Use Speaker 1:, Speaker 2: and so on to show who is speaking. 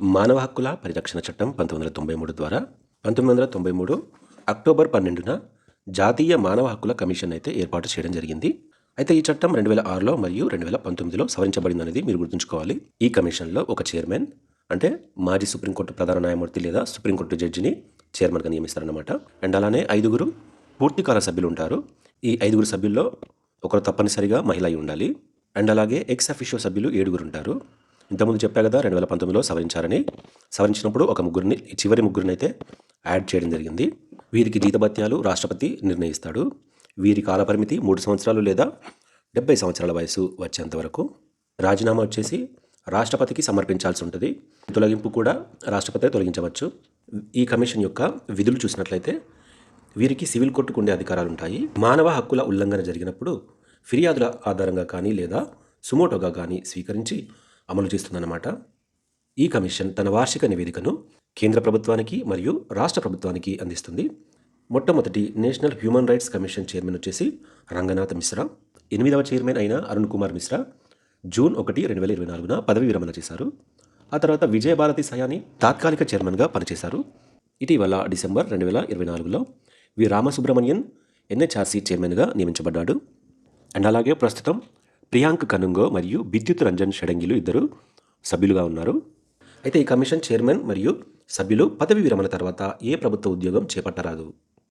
Speaker 1: మానవ హక్కుల పరిరక్షణ చట్టం పంతొమ్మిది వందల తొంభై మూడు ద్వారా పంతొమ్మిది వందల తొంభై మూడు అక్టోబర్ పన్నెండున జాతీయ మానవ హక్కుల కమిషన్ అయితే ఏర్పాటు చేయడం జరిగింది. అయితే ఈ చట్టం రెండు వేల ఆరులో మరియు రెండు వేల పంతొమ్మిదిలో సవరించబడింది అనేది మీరు గుర్తుంచుకోవాలి. ఈ కమిషన్లో ఒక చైర్మన్ అంటే మాజీ సుప్రీంకోర్టు ప్రధాన న్యాయమూర్తి లేదా సుప్రీంకోర్టు జడ్జిని చైర్మన్గా నియమిస్తారన్నమాట. అండ్ అలానే ఐదుగురు పూర్తికాల సభ్యులు ఉంటారు ఈ ఐదుగురు సభ్యుల్లో ఒకరు తప్పనిసరిగా మహిళ అయి ఉండాలి. అండ్ అలాగే ఎక్స్ అఫిషియో సభ్యులు ఏడుగురు ఉంటారు ఇంతకుముందు చెప్పా కదా రెండు వేల పంతొమ్మిదిలో సవరించారని. సవరించినప్పుడు ఒక ముగ్గురిని చివరి ముగ్గురిని అయితే యాడ్ చేయడం జరిగింది. వీరికి జీతభత్యాలు రాష్ట్రపతి నిర్ణయిస్తాడు. వీరి కాలపరిమితి మూడు సంవత్సరాలు లేదా డెబ్బై సంవత్సరాల వయసు వచ్చేంత వరకు. రాజీనామా వచ్చేసి రాష్ట్రపతికి సమర్పించాల్సి ఉంటుంది. తొలగింపు కూడా రాష్ట్రపతి తొలగించవచ్చు. ఈ కమిషన్ యొక్క విధులు చూసినట్లయితే వీరికి సివిల్ కోర్టుకు ఉండే అధికారాలు ఉంటాయి మానవ హక్కుల ఉల్లంఘన జరిగినప్పుడు ఫిర్యాదుల ఆధారంగా కానీ లేదా సుమోటోగా కానీ స్వీకరించి అమలు చేస్తుందన్నమాట. ఈ కమిషన్ తన వార్షిక నివేదికను కేంద్ర ప్రభుత్వానికి మరియు రాష్ట్ర ప్రభుత్వానికి అందిస్తుంది. మొట్టమొదటి national human rights commission chairman వచ్చేసి రంగనాథ్ మిశ్రా ఎనిమిదవ చైర్మన్ అయిన అరుణ్ కుమార్ మిశ్రా జూన్ ఒకటి రెండు వేల ఇరవై నాలుగున పదవి విరమణ చేశారు. ఆ తర్వాత విజయభారతి సయాని తాత్కాలిక చైర్మన్గా పనిచేశారు. ఇటీవల డిసెంబర్ రెండు వేల ఇరవై నాలుగులో వి రామసుబ్రమణియన్ ఎన్హెచ్ఆర్సీ చైర్మన్గా నియమించబడ్డాడు. అండ్ అలాగే ప్రస్తుతం ప్రియాంక్ కనుంగో మరియు విద్యుత్ రంజన్ షడంగిలు ఇద్దరు సభ్యులుగా ఉన్నారు. అయితే ఈ కమిషన్ చైర్మన్ మరియు సభ్యులు పదవి విరమణ తర్వాత ఏ ప్రభుత్వ ఉద్యోగం చేపట్టరాదు.